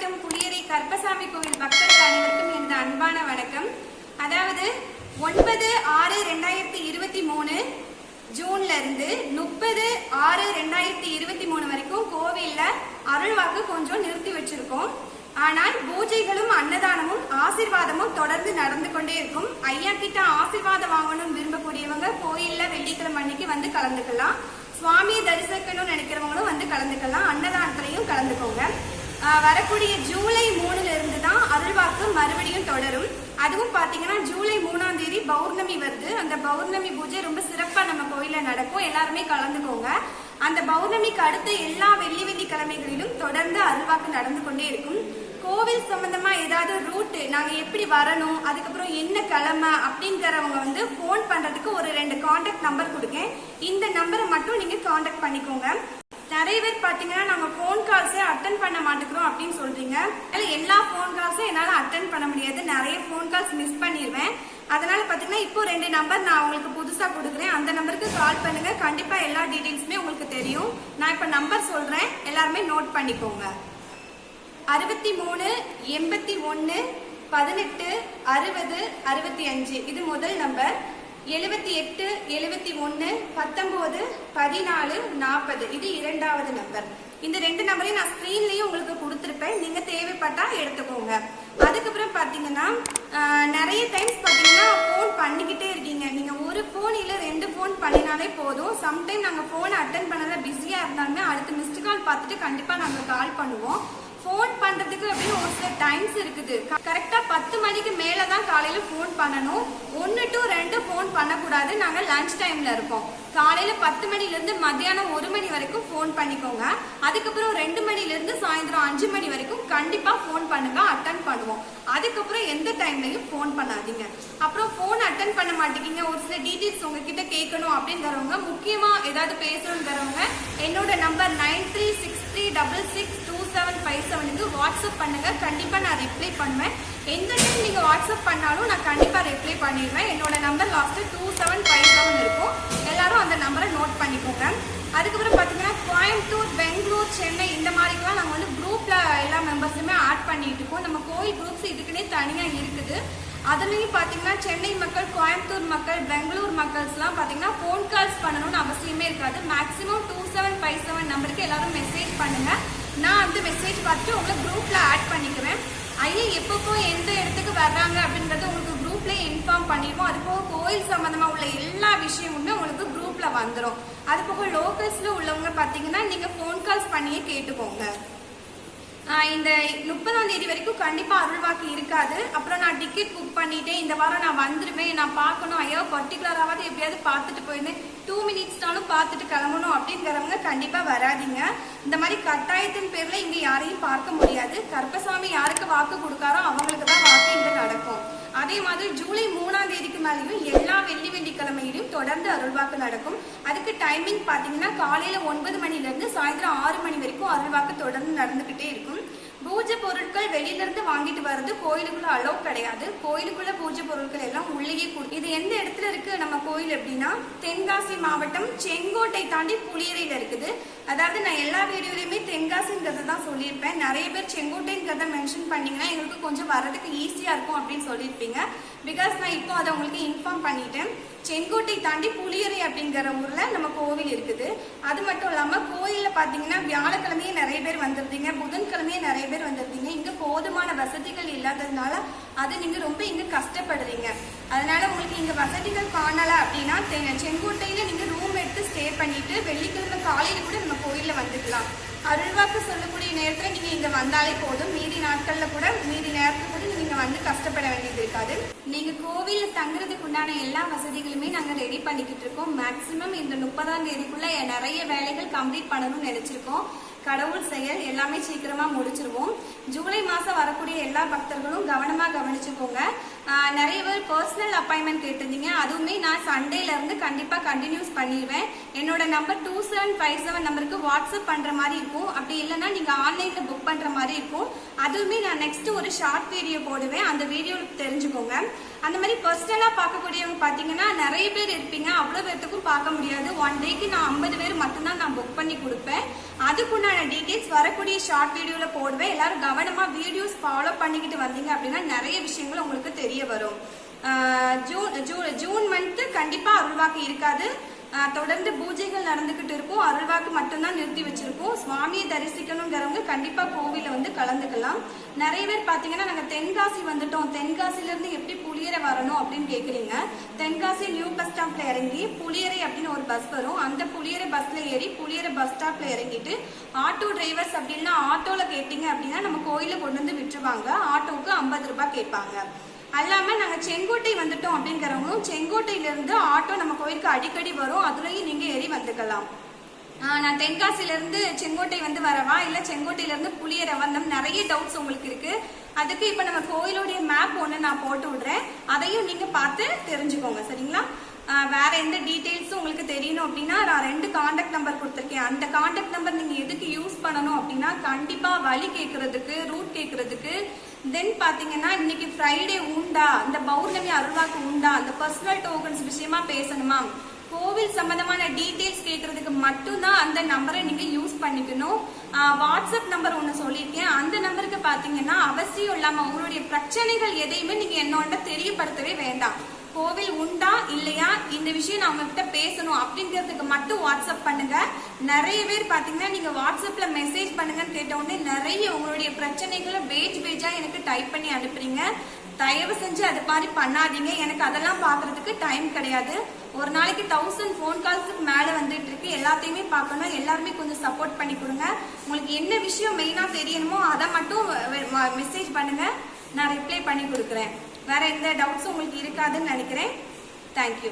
மாவட்டம் புளியரை கருப்பசாமி கோவில் பக்தர்கள் அனைவருக்கும் எனது அன்பான வணக்கம். அதாவது ஒன்பது ஆறு ரெண்டாயிரத்தி இருபத்தி மூணு ஜூன்ல இருந்து முப்பது ஆறு ரெண்டாயிரத்தி இருபத்தி மூணு வரைக்கும் கோவில்ல அருள்வாக்கு கொஞ்சம் நிறுத்தி வச்சிருக்கோம். ஆனால் பூஜைகளும் அன்னதானமும் ஆசிர்வாதமும் தொடர்ந்து நடந்து கொண்டே இருக்கும். ஐயா கிட்ட ஆசிர்வாதம் வாங்கணும்னு விரும்பக்கூடியவங்க கோயில்ல வெள்ளிக்கிழமை அன்னைக்கு வந்து கலந்துக்கலாம். சுவாமியை தரிசிக்கணும்னு நினைக்கிறவங்களும் வந்து கலந்துக்கலாம். அன்னதானத்திலையும் கலந்துக்கோங்க. வரக்கூடிய ஜூலை மூணுல இருந்து தான் அருள்வாக்கு மறுபடியும் தொடரும். அதுவும் பாத்தீங்கன்னா ஜூலை மூணாம் தேதி பௌர்ணமி வருது. அந்த பௌர்ணமி பூஜை ரொம்ப சிறப்பா நம்ம கோயிலில் நடக்கும். எல்லாருமே கலந்துக்கோங்க. அந்த பௌர்ணமிக்கு அடுத்த எல்லா வெள்ளி வெள்ளி கிழமைகளிலும் தொடர்ந்து அருள்வாக்கு நடந்து கொண்டே இருக்கும். கோவில் சம்பந்தமா ஏதாவது ரூட்டு நாங்க எப்படி வரணும் அதுக்கப்புறம் என்ன கிழமை அப்படிங்கிறவங்க வந்து ஃபோன் பண்றதுக்கு ஒரு ரெண்டு காண்டாக்ட் நம்பர் கொடுக்கேன் இந்த நம்பரை மட்டும் நீங்க கான்டாக்ட் பண்ணிக்கோங்க. நிறைய பேர் பாத்தீங்கன்னா நாங்க ஃபோன் கால்ஸே அட்டன் பண்ண மாட்டேங்கிறோம் அப்படின்னு சொல்றீங்க. அதனால எல்லா ஃபோன் கால்ஸும் என்னால அட்டன் பண்ண முடியாது. நிறைய ஃபோன் கால்ஸ் மிஸ் பண்ணிடுவேன். அதனால பாத்தீங்கன்னா இப்போ ரெண்டு நம்பர் நான் உங்களுக்கு புதுசா கொடுக்குறேன். அந்த நம்பருக்கு கால் பண்ணுங்க. கண்டிப்பா எல்லா டீடைல்ஸுமே உங்களுக்கு தெரியும். நான் இப்ப நம்பர் சொல்றேன். எல்லாருமே நோட் பண்ணிக்கோங்க. அறுபத்தி மூணு எண்பத்தி ஒன்று பதினெட்டு அறுபது அறுபத்தி அஞ்சு. இது முதல் நம்பர் எழுபத்தி எட்டு எழுபத்தி ஒன்று பத்தொம்போது பதினாலு நாற்பது. இது இரண்டாவது நம்பர் இந்த ரெண்டு நம்பரையும் நான் ஸ்க்ரீன்லேயும் உங்களுக்கு கொடுத்துருப்பேன். நீங்கள் தேவைப்பட்டா எடுத்துக்கோங்க. அதுக்கப்புறம் பார்த்தீங்கன்னா நிறைய டைம்ஸ் பார்த்தீங்கன்னா ஃபோன் பண்ணிக்கிட்டே இருக்கீங்க. நீங்கள் ஒரு ஃபோன் இல்லை ரெண்டு ஃபோன் பண்ணினாலே போதும். சம்டைம் நாங்கள் ஃபோனை அட்டன் பண்ணல பிஸியாக இருந்தாலுமே அடுத்து மிஸ்டு கால் பார்த்துட்டு கண்டிப்பாக நாங்கள் கால் பண்ணுவோம். ஃபோன் பண்றதுக்கு அப்படியே ஒரு சில டைம்ஸ் இருக்குது. கரெக்டா பத்து மணிக்கு மேல தான் காலையில ஃபோன் பண்ணணும். ஒன்னு டு ரெண்டு ஃபோன் பண்ணக்கூடாது. நாங்க லஞ்ச் டைம்ல இருக்கோம். காலையில பத்து மணில இருந்து மத்தியானம் ஒரு மணி வரைக்கும் ஃபோன் பண்ணிக்கோங்க. அதுக்கப்புறம் ரெண்டு மணில இருந்து சாயந்தரம் அஞ்சு மணி வரைக்கும் கண்டிப்பா ஃபோன் பண்ணுங்க அட்டன் பண்ணுவோம். அதுக்கப்புறம் எந்த டைம்லயும் ஃபோன் பண்ணாதீங்க. அப்புறம் ஃபோன் அட்டன் பண்ண மாட்டேங்கிங்க. ஒரு சில டீட்டெயில்ஸ் உங்ககிட்ட கேட்கணும் அப்படிங்கிறவங்க முக்கியமா ஏதாவது பேசணுங்கிறவங்க என்னோட number nine three six three double six two seven five செவனுக்கு வாட்ஸ்அப் பண்ணுங்க. கண்டிப்பா நான் ரிப்ளை பண்ணுவேன். எந்த டைம் நீங்க வாட்ஸ்அப் பண்ணாலும் நான் கண்டிப்பா ரிப்ளை பண்ணிடுவேன். என்னோட number last two seven five seven இருக்கும் நம்பரை நோட் பண்ணிக்கோங்க. அதுக்கப்புறம் பார்த்தீங்கன்னா கோயம்புத்தூர் பெங்களூர் சென்னை இந்த மாதிரிலாம் நாங்கள் வந்து குரூப்பில் எல்லா மெம்பர்ஸுமே ஆட் பண்ணிட்டு இருக்கோம். நம்ம கோயில் குரூப்ஸ் இதுக்குன்னே தனியாக இருக்குது. அதுலேயும் பார்த்தீங்கன்னா சென்னை மக்கள் கோயம்புத்தூர் மக்கள் பெங்களூர் மக்கள்ஸ்லாம் பார்த்தீங்கன்னா ஃபோன் கால்ஸ் பண்ணணும்னு அவசியமே இருக்காது. Maximum two seven five seven நம்பருக்கு எல்லாரும் மெசேஜ் பண்ணுங்கள் நான் அந்த மெசேஜ் பார்த்துட்டு உங்களை குரூப்பில் ஆட் பண்ணிக்குவேன். ஐயா எப்பப்போ எந்த இடத்துக்கு வர்றாங்க அப்படின்றத உங்களுக்கு குரூப்லேயே இன்ஃபார்ம் பண்ணிடுவோம். அது போக கோயில் சம்மந்தமாக உள்ள எல்லா விஷயமுமே உங்களுக்கு குரூப்ல வந்துடும் அது போக லோக்கல்ஸ்ல உள்ளவங்க பார்த்தீங்கன்னா நீங்கள் ஃபோன் கால்ஸ் பண்ணியே கேட்டுக்கோங்க. இந்த முப்பதாம் தேதி வரைக்கும் அருள் அருள்வாக்கு இருக்காது. அப்புறம் நான் டிக்கெட் புக் பண்ணிட்டேன். இந்த வாரம் நான் வந்துருவேன். நான் பார்க்கணும். ஐயோ பர்டிகுலராவது எப்படியாவது பார்த்துட்டு போயிருந்தேன் டூ மினிட்ஸ்னாலும் பார்த்துட்டு கிளம்பணும் அப்படிங்கிறவங்க கண்டிப்பாக வராதீங்க. இந்த மாதிரி கட்டாயத்தின் பேரில் இங்கே யாரையும் பார்க்க முடியாது. கற்பசாமி யாருக்கு வாக்கு கொடுக்காரோ அவங்களுக்கு தான் வாக்கு இங்க நடக்கும். அதே மாதிரி ஜூலை மூணாம் தேதிக்கு மேலேயும் எல்லா வெள்ளி வெள்ளிக்கிழமையிலும் தொடர்ந்து அருள்வாக்கு நடக்கும். அதுக்கு டைமிங் பார்த்தீங்கன்னா காலையில ஒன்பது மணில இருந்து சாயந்தரம் ஆறு மணி வரைக்கும் அருள்வாக்கு தொடர்ந்து நடந்துகிட்டே இருக்கும். பூஜை பொருட்கள் வெளியில இருந்து வாங்கிட்டு வர்றது கோயிலுக்குள்ள அலோவ் கிடையாது. கோயிலுக்குள்ள பூஜை பொருட்கள் எல்லாம் உள்ளேயே கொடு இது எந்த இடத்துல இருக்கு? நம்ம கோயில் அப்படின்னா தென்காசி மாவட்டம் செங்கோட்டை தாண்டி புளியரையில இருக்குது. அதாவது நான் எல்லா வீடியோலையுமே தென்காசிங்கிறத தான் சொல்லியிருப்பேன். நிறைய பேர் செங்கோட்டைங்கிறத மென்ஷன் பண்ணீங்கன்னா எங்களுக்கு கொஞ்சம் வர்றதுக்கு ஈஸியா இருக்கும் அப்படின்னு சொல்லியிருப்பீங்க. பிகாஸ் நான் இப்போ அதை உங்களுக்கு இன்ஃபார்ம் பண்ணிட்டேன். செங்கோட்டை தாண்டி புளியரை அப்படிங்கிற ஊர்ல நம்ம கோவில் இருக்குது. அது மட்டும் இல்லாம கோயில்ல பாத்தீங்கன்னா வியாழக்கிழமையே நிறைய பேர் வந்திருந்தீங்க. புதன்கிழமையே நிறைய பேர் வந்திருந்தீங்க. இங்க போதுமான வசதிகள் இல்லாததுனால அது நீங்க ரொம்ப இங்க கஷ்டப்படுறீங்க. அதனால உங்களுக்கு இங்க வசதிகள் காணல அப்படின்னா தெ- செங்கோட்டையில நீங்க ரூம் எடுத்து ஸ்டே பண்ணிட்டு வெள்ளிக்கிழமை காலையில கூட நம்ம கோயில்ல வந்துக்கலாம். அருள்வாக்கு சொல்லக்கூடிய நேரத்துல நீங்க இங்க வந்தாலே போதும். மீதி நாட்கள்ல கூட மீதி நேரத்துல கஷ்டப்பட வேண்டியது இருக்காது நீங்க கோவில தங்குறதுக்கு உண்டான எல்லா வசதிகளுமே நாங்க ரெடி பண்ணிக்கிட்டு இருக்கோம். மேக்சிமம் இந்த முப்பதாம் தேதிக்குள்ள நிறைய வேலைகள் கம்ப்ளீட் பண்ணணும்னு நினைச்சிருக்கோம். கடவுள் செயல் எல்லாமே சீக்கிரமா முடிச்சிருவோம். ஜூலை வரக்கூடிய எல்லா பக்தர்களும் கவனமாக கவனிச்சுக்கோங்க. நிறைய பேர் பர்சனல் அப்பாயின்மெண்ட் கேட்டிருந்தீங்க. அதுவுமே நான் சண்டேல இருந்து கண்டினியூஸ் பண்ணிடுவேன். என்னோட number two seven five seven நம்பருக்கு வாட்ஸ்அப் பண்ணுற மாதிரி இருக்கும். அப்படி இல்லைன்னா நீங்கள் ஆன்லைனில் புக் பண்ணுற மாதிரி இருக்கும். அதுவுமே நான் நெக்ஸ்ட் ஒரு ஷார்ட் வீடியோ போடுவேன். அந்த வீடியோ தெரிஞ்சுக்கோங்க. அந்த மாதிரி பர்சனலாக பார்க்கக்கூடியவங்க பார்த்தீங்கன்னா நிறைய பேர் இருப்பீங்க. அவ்வளோ பேர்த்துக்கும் பார்க்க முடியாது. ஒன் டேக்கு நான் ஐம்பது பேர் மட்டும்தான் நான் புக் பண்ணி கொடுப்பேன். அதுக்குண்டான டீட்டெயில்ஸ் வரக்கூடிய ஷார்ட் வீடியோவில் போடுவேன். எல்லாரும் கவனமாக வீடியோஸ் ஃபாலோ பண்ணிக்கிட்டு வந்தீங்க அப்படின்னா நிறைய விஷயங்கள் உங்களுக்கு தெரிய வரும். ஜூன் ஜூன் ஜூன் மந்த்து கண்டிப்பாக அருள்வாக்கு இருக்காது. தொடர்ந்து பூஜைகள் நடந்துகிட்டு இருக்கும். அருள்வாக்கு மட்டும்தான் நிறுத்தி வச்சிருக்கோம் சுவாமியை தரிசிக்கணுங்கிறவங்க கண்டிப்பா கோவில வந்து கலந்துக்கலாம். நிறைய பேர் பாத்தீங்கன்னா நாங்க தென்காசி வந்துட்டோம். தென்காசில இருந்து எப்படி புளியரை வரணும் அப்படின்னு கேக்குறீங்க. தென்காசி நியூ பஸ் ஸ்டாப்ல இறங்கி புளியரை அப்படின்னு ஒரு பஸ் வரும். அந்த புளியரை பஸ்ல ஏறி புளியரை பஸ் ஸ்டாப்ல இறங்கிட்டு ஆட்டோ டிரைவர்ஸ் அப்படின்னா ஆட்டோல கேட்டீங்க அப்படின்னா நம்ம கோயில கொண்டு வந்து விட்டுருவாங்க. ஆட்டோவுக்கு ஐம்பது ரூபாய் கேட்பாங்க. அல்லாமல் நாங்கள் செங்கோட்டை வந்துட்டோம் அப்படிங்கிறவங்களும் செங்கோட்டையிலேருந்து ஆட்டோ நம்ம கோயிலுக்கு அடிக்கடி வரும். அதுலேயும் நீங்கள் ஏறி வந்துக்கலாம். நான் தென்காசிலேருந்து செங்கோட்டை வந்து வரவா? இல்லை செங்கோட்டையிலேருந்து புளியரை வந்தோம். நிறைய டவுட்ஸ் உங்களுக்கு இருக்கு. அதுக்கு இப்போ நம்ம கோயிலுடைய மேப் ஒன்று நான் போட்டு விடுறேன். அதையும் நீங்கள் பார்த்து தெரிஞ்சுக்கோங்க சரிங்களா? வேற எந்த டீட்டெயில்ஸும் உங்களுக்கு தெரியணும் அப்படின்னா நான் ரெண்டு காண்டாக்ட் நம்பர் கொடுத்துருக்கேன். அந்த காண்டாக்ட் நம்பர் நீங்கள் எதுக்கு யூஸ் பண்ணணும் அப்படின்னா கண்டிப்பாக வழி கேட்குறதுக்கு ரூட் கேட்குறதுக்கு தென் பார்த்தீங்கன்னா இன்னைக்கு ஃப்ரைடே உண்டா? இந்த பௌர்ணமி அருள்வாக்கு உண்டா? அந்த பர்சனல் டோக்கன்ஸ் விஷயமா பேசணுமா? கோவில் சம்பந்தமான டீட்டெயில்ஸ் கேட்கறதுக்கு மட்டும்தான் அந்த நம்பரை நீங்க யூஸ் பண்ணிக்கணும். வாட்ஸ்அப் நம்பர் ஒன்று சொல்லியிருக்கேன். அந்த நம்பருக்கு பாத்தீங்கன்னா அவசியம் இல்லாம உங்களுடைய பிரச்சனைகள் எதையுமே நீங்க என்னோட தெரியப்படுத்தவே வேண்டாம். கோவில் உண்டா இல்லையா? இந்த விஷயம் நான் உங்ககிட்ட பேசணும் அப்படிங்கிறதுக்கு மட்டும் வாட்ஸ்அப் பண்ணுங்க. நிறைய பேர் பாத்தீங்கன்னா நீங்க வாட்ஸ்அப்ல மெசேஜ் பண்ணுங்கன்னு கேட்ட உடனே நிறைய உங்களுடைய பிரச்சனைகளை பேஜ் பேஜா எனக்கு டைப் பண்ணி அனுப்புறீங்க. தயவு செஞ்சு அது மாதிரி பண்ணாதீங்க. எனக்கு அதெல்லாம் பாக்குறதுக்கு டைம் கிடையாது. ஒரு நாளைக்கு தௌசண்ட் ஃபோன் கால்ஸுக்கு மேல வந்துட்டு இருக்கு. எல்லாத்தையுமே பார்க்கணும் எல்லாருமே கொஞ்சம் சப்போர்ட் பண்ணி கொடுங்க. உங்களுக்கு என்ன விஷயம் மெயினா தெரியணுமோ அதை மட்டும் மெசேஜ் பண்ணுங்க. நான் ரிப்ளை பண்ணி கொடுக்குறேன். வேற எந்த டவுட்ஸும் உங்களுக்கு இருக்காதுன்னு நினைக்கிறேன். தேங்க்யூ